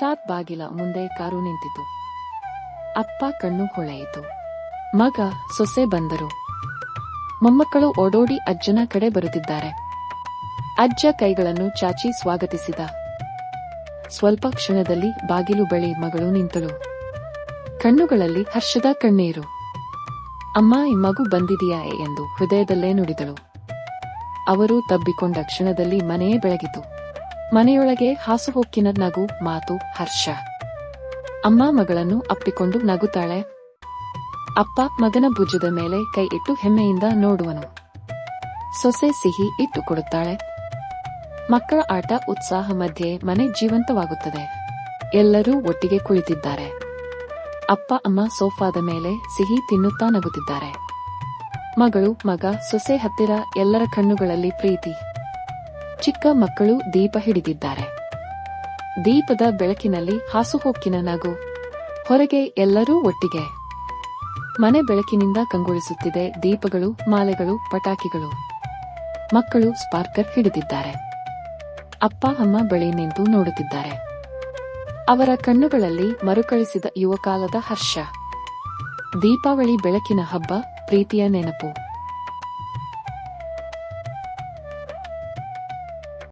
ಸಾತ್ ಬಾಗಿಲ ಮುಂದೆ ಕಾರು ನಿಂತಿತು. ಅಪ್ಪ ಕಣ್ಣು ಹೊಳೆಯಿತು. ಮಗ ಸೊಸೆ ಬಂದರು. ಮೊಮ್ಮಕ್ಕಳು ಓಡೋಡಿ ಅಜ್ಜನ ಕಡೆ ಬರುತ್ತಿದ್ದಾರೆ. ಅಜ್ಜ ಕೈಗಳನ್ನು ಚಾಚಿ ಸ್ವಾಗತಿಸಿದ. ಸ್ವಲ್ಪ ಕ್ಷಣದಲ್ಲಿ ಬಾಗಿಲು ಬಳಿ ಮಗಳು ನಿಂತಳು. ಕಣ್ಣುಗಳಲ್ಲಿ ಹರ್ಷದ ಕಣ್ಣೀರು. ಅಮ್ಮ, ಈ ಮಗು ಬಂದಿದೆಯಾ ಎಂದು ಹೃದಯದಲ್ಲೇ ನುಡಿದಳು. ಅವರು ತಬ್ಬಿಕೊಂಡ ಕ್ಷಣದಲ್ಲಿ ಮನೆಯೇ ಬೆಳಗಿತು. ಮನೆಯೊಳಗೆ ಹಾಸುಹೊಕ್ಕಿನ ನಗು, ಮಾತು, ಹರ್ಷ. ಅಮ್ಮ ಮಗಳನ್ನು ಅಪ್ಪಿಕೊಂಡು ನಗುತ್ತಾಳೆ. ಅಪ್ಪ ಮಗನ ಭುಜದ ಮೇಲೆ ಕೈ ಇಟ್ಟು ಹೆಮ್ಮೆಯಿಂದ ನೋಡುವನು. ಸೊಸೆ ಸಿಹಿ ಇಟ್ಟು ಕೊಡುತ್ತಾಳೆ. ಮಕ್ಕಳ ಆಟ ಉತ್ಸಾಹ ಮಧ್ಯೆ ಮನೆ ಜೀವಂತವಾಗುತ್ತದೆ. ಎಲ್ಲರೂ ಒಟ್ಟಿಗೆ ಕುಳಿತಿದ್ದಾರೆ. ಅಪ್ಪ, ಅಮ್ಮ ಸೋಫಾದ ಮೇಲೆ ಸಿಹಿ ತಿನ್ನುತ್ತಾ ನಗುತ್ತಿದ್ದಾರೆ. ಮಗಳು, ಮಗ, ಸೊಸೆ ಹತ್ತಿರ ಎಲ್ಲರ ಕಣ್ಣುಗಳಲ್ಲಿ ಪ್ರೀತಿ. ಚಿಕ್ಕ ಮಕ್ಕಳು ದೀಪ ಹಿಡಿದಿದ್ದಾರೆ. ದೀಪದ ಬೆಳಕಿನಲ್ಲಿ ಹಾಸುಹೊಕ್ಕಿನ ನಗು. ಹೊರಗೆ ಎಲ್ಲರೂ ಒಟ್ಟಿಗೆ. ಮನೆ ಬೆಳಕಿನಿಂದ ಕಂಗೊಳಿಸುತ್ತಿದೆ ದೀಪಗಳು, ಮಾಲೆಗಳು, ಪಟಾಕಿಗಳು. ಮಕ್ಕಳು ಸ್ಪಾರ್ಕರ್ ಹಿಡಿದಿದ್ದಾರೆ. ಅಪ್ಪ, ಅಮ್ಮ ಬಳಿ ನಿಂತು ನೋಡುತ್ತಿದ್ದಾರೆ. ಅವರ ಕಣ್ಣುಗಳಲ್ಲಿ ಮರುಕಳಿಸಿದ ಯುವಕಾಲದ ಹರ್ಷ. ದೀಪಾವಳಿ ಬೆಳಕಿನ ಹಬ್ಬ, ಪ್ರೀತಿಯ ನೆನಪು.